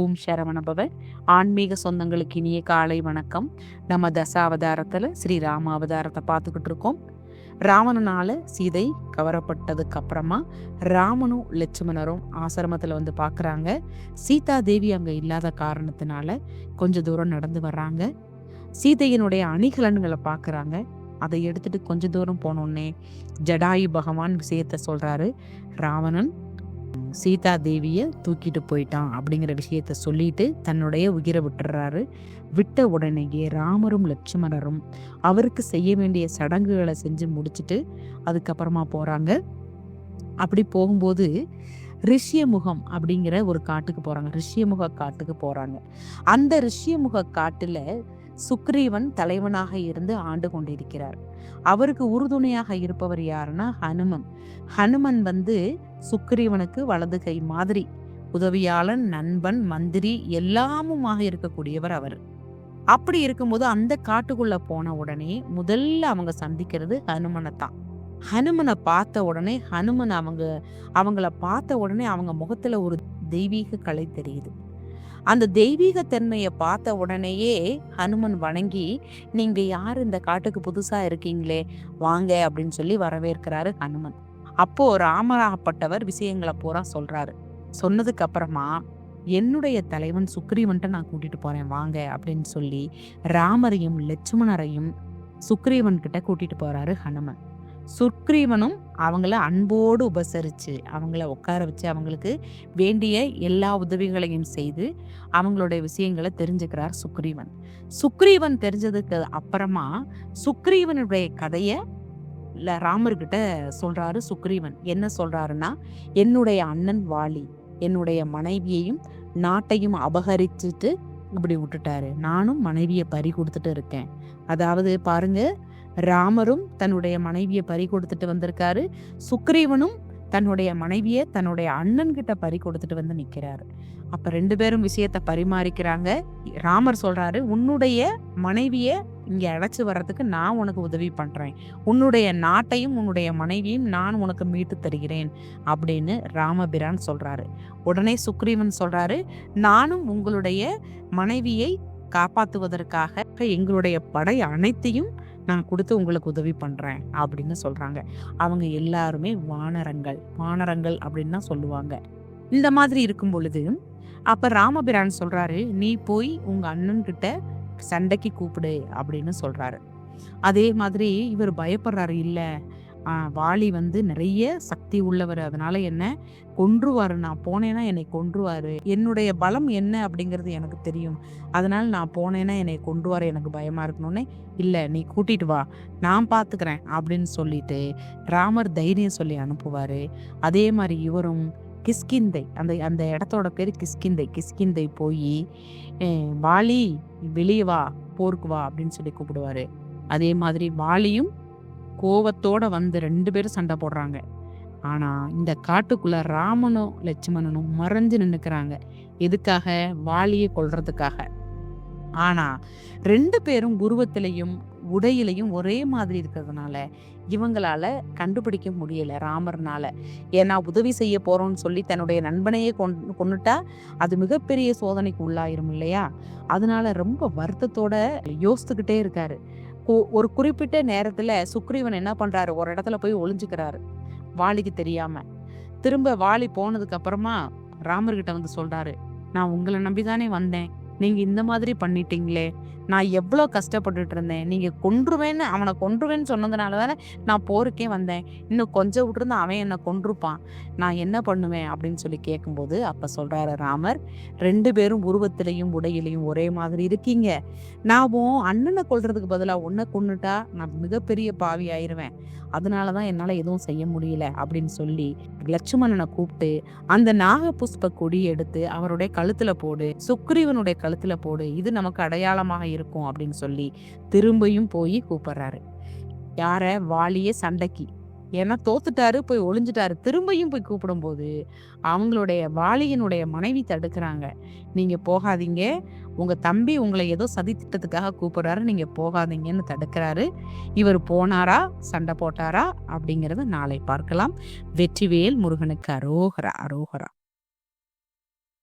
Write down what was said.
ஓம் சரவணபவ ஆன்மீக சொந்தங்களுக்கு இனிய காலை வணக்கம். நம்ம தசாவதாரத்தில் ஸ்ரீ ராம அவதாரத்தை பார்த்துக்கிட்டு இருக்கோம். ராவணனால சீதை கவரப்பட்டதுக்கு அப்புறமா ராமனும் லட்சுமணரும் ஆசிரமத்தில் வந்து பார்க்குறாங்க சீதா தேவி அங்கே இல்லாத காரணத்தினால கொஞ்ச தூரம் நடந்து வர்றாங்க. சீதையினுடைய அணிகலன்களை பார்க்குறாங்க அதை எடுத்துட்டு கொஞ்ச தூரம் போனோடனே ஜடாயு பகவான் விஷயத்த சொல்றாரு. ராவணன் சீதா தேவியை தூக்கிட்டு போயிட்டான் அப்படிங்கிற விஷயத்த சொல்லிட்டு தன்னுடைய உயிரை விட்டுறாரு. விட்ட உடனேயே ராமரும் லட்சுமணரும் அவருக்கு செய்ய வேண்டிய சடங்குகளை செஞ்சு முடிச்சுட்டு அதுக்கப்புறமா போகிறாங்க அப்படி போகும்போது ரிஷ்யமுகம் அப்படிங்கிற ஒரு காட்டுக்கு போகிறாங்க ரிஷ்யமுக காட்டுக்கு போகிறாங்க அந்த ரிஷ்யமுக காட்டில் சுக்ரீவன் தலைவனாக இருந்து ஆண்டு கொண்டிருக்கிறார். அவருக்கு உறுதுணையாக இருப்பவர் யாருன்னா ஹனுமன். ஹனுமன் வந்து சுக்ரீவனுக்கு வலது கை மாதிரி உதவியாளன் நண்பன் மந்திரி எல்லாமுமாக இருக்கக்கூடியவர் அவர். அப்படி இருக்கும்போது அந்த காட்டுக்குள்ள போன உடனே முதல்ல அவங்க சந்திக்கிறது ஹனுமனை தான். ஹனுமனை பார்த்த உடனே ஹனுமன் அவங்க அவங்கள பார்த்த உடனே அவங்க முகத்துல ஒரு தெய்வீக கலை தெரியுது. அந்த தெய்வீக தன்மையை பார்த்த உடனேயே ஹனுமன் வணங்கி நீங்க யார்? இந்த காட்டுக்கு புதுசா இருக்கீங்களே வாங்க அப்படின்னு சொல்லி வரவேற்கிறாரு ஹனுமன். அப்போ ராமராகப்பட்டவர் விஷயங்களை பூரா சொல்றாரு. சொன்னதுக்கு அப்புறமா என்னுடைய தலைவன் சுக்ரீவன்ட்ட நான் கூட்டிட்டு போறேன் வாங்க அப்படின்னு சொல்லி ராமரையும் லட்சுமணரையும் சுக்ரீவன் கிட்ட கூட்டிட்டு போறாரு ஹனுமன். சுக்ரீவனும் அவங்கள அன்போடு உபசரித்து அவங்கள உட்கார வச்சு அவங்களுக்கு வேண்டிய எல்லா உதவிகளையும் செய்து அவங்களுடைய விஷயங்களை தெரிஞ்சுக்கிறார் சுக்ரீவன். சுக்ரீவன் தெரிஞ்சதுக்கு அப்புறமா சுக்ரீவனுடைய கதையை ராமர்கிட்ட சொல்றாரு சுக்ரீவன். என்ன சொல்றாருன்னா என்னுடைய அண்ணன் வாலி என்னுடைய மனைவியையும் நாட்டையும் அபகரிச்சுட்டு இப்படி விட்டுட்டாரு. நானும் மனைவியை பறி கொடுத்துட்டு இருக்கேன். அதாவது பாருங்க ராமரும் தன்னுடைய மனைவியை பறி கொடுத்துட்டு வந்திருக்காரு. சுக்ரீவனும் தன்னுடைய மனைவியை தன்னுடைய அண்ணன் கிட்ட பறி கொடுத்துட்டு வந்து நிற்கிறாரு அப்ப ரெண்டு பேரும் விஷயத்த பரிமாறிக்கிறாங்க. ராமர் சொல்றாரு உன்னுடைய மனைவிய இங்க அழைச்சு வர்றதுக்கு நான் உனக்கு உதவி பண்றேன். உன்னுடைய நாட்டையும் உன்னுடைய மனைவியும் நான் உனக்கு மீட்டு தருகிறேன். அப்படின்னு ராமபிரான் சொல்றாரு. உடனே சுக்ரீவன் சொல்றாரு நானும் உங்களுடைய மனைவியை காப்பாற்றுவதற்காக எங்களுடைய படை அனைத்தையும் நான் கொடுத்து உங்களுக்கு உதவி பண்ணுறேன் அப்படின்னு சொல்கிறாங்க அவங்க எல்லாருமே வானரங்கள் வானரங்கள் அப்படின்னு தான் சொல்லுவாங்க. இந்த மாதிரி இருக்கும் பொழுது அப்போ ராமபிரான் சொல்கிறாரு நீ போய் உங்கள் அண்ணன்கிட்ட சண்டைக்கு கூப்பிடு அப்படின்னு சொல்கிறாரு அதே மாதிரி இவர் பயப்படுறாரு இல்லை வாலி வந்து நிறைய சக்தி உள்ளவர். அதனால என்ன கொன்றுவார். நான் போனேன்னா என்னை கொன்றுவார். என்னுடைய பலம் என்ன அப்படிங்கிறது எனக்கு தெரியும். அதனால் நான் போனேன்னா என்னை கொன்றுவாரு. எனக்கு பயமாக இருக்கணும்னே இல்லை நீ கூட்டிட்டு வா. நான் பார்த்துக்கிறேன் அப்படின்னு சொல்லிட்டு ராமர் தைரியம் சொல்லி அனுப்புவார். அதே மாதிரி இவரும் கிஸ்கிந்தை அந்த அந்த இடத்தோட பேர் கிஸ்கிந்தை. கிஸ்கிந்தை போய் வாலி வெளியே வா போருக்கு வா அப்படின்னு சொல்லி கூப்பிடுவாரு. அதே மாதிரி வாலியும் கோவத்தோட வந்து ரெண்டு பேரும் சண்டை போடுறாங்க. ஆனா இந்த காட்டுக்குள்ள ராமனும் லட்சுமணனும் மறைஞ்சு நின்னுக்கிறாங்க. எதுக்காக? வாலியை கொள்றதுக்காக ஆனா ரெண்டு பேரும் உருவத்திலையும் உடையிலையும் ஒரே மாதிரி இருக்கிறதுனால இவங்களால கண்டுபிடிக்க முடியல ராமர்னால. ஏன்னா உதவி செய்ய போறோம்னு சொல்லி தன்னுடைய நண்பனையே கொண் கொண்டுட்டா அது மிகப்பெரிய சோதனைக்கு உள்ளாயிரும் இல்லையா? அதனால ரொம்ப வருத்தத்தோட யோசித்துக்கிட்டே இருக்காரு. ஒரு குறிப்பிட்ட நேரத்துல சுக்ரீவன் என்ன பண்றாரு? ஒரு இடத்துல போய் ஒளிஞ்சுக்கிறாரு. வாலிக்கு தெரியாம. திரும்ப வாலி போனதுக்கு அப்புறமா ராமர்கிட்ட வந்து சொல்றாரு நான் உங்களை நம்பிதானே வந்தேன். நீங்க இந்த மாதிரி பண்ணிட்டீங்களே. நான் எவ்வளோ கஷ்டப்பட்டுட்டு இருந்தேன் நீங்கள் கொன்றுவேன்னு அவனை கொன்றுவேன்னு சொன்னதுனால தானே நான் போருக்கே வந்தேன். இன்னும் கொஞ்சம் விட்டுருந்தா அவன் என்னை கொன்றுப்பான். நான் என்ன பண்ணுவேன் அப்படின்னு சொல்லி கேட்கும்போது அப்போ சொல்கிறாரு ராமர் ரெண்டு பேரும் உருவத்திலையும் உடையிலையும் ஒரே மாதிரி இருக்கீங்க. நான் அண்ணனை கொள்றதுக்கு பதிலாக உன்னை கொண்டுட்டா நான் மிகப்பெரிய பாவி ஆயிருவேன். அதனால தான் என்னால் எதுவும் செய்ய முடியல அப்படின்னு சொல்லி லட்சுமணனை கூப்பிட்டு அந்த நாக புஷ்ப கொடி எடுத்து அவருடைய கழுத்தில் போடு சுக்ரீவனுடைய கழுத்தில் போடு. இது நமக்கு அடையாளமாக இருக்கும் அப்படின்னு சொல்லி திரும்பியும் போய் கூப்பிடுறாரு. யார? வாலிய சண்டைக்கு. ஏன்னா தோத்துட்டாரு போய் ஒளிஞ்சிட்டாரு. திரும்பியும் போய் கூப்பிடும்போது அவங்களுடைய வாலியனுடைய மனைவி தடுக்கிறாங்க. நீங்க போகாதீங்க. உங்க தம்பி உங்களை ஏதோ சதி திட்டத்துக்காக கூப்பிடுறாரு. நீங்க போகாதீங்கன்னு தடுக்கிறாரு. இவர் போனாரா? சண்டை போட்டாரா? அப்படிங்கிறத நாளை பார்க்கலாம். வெற்றிவேல் முருகனுக்கு அரோகரா அரோகரா.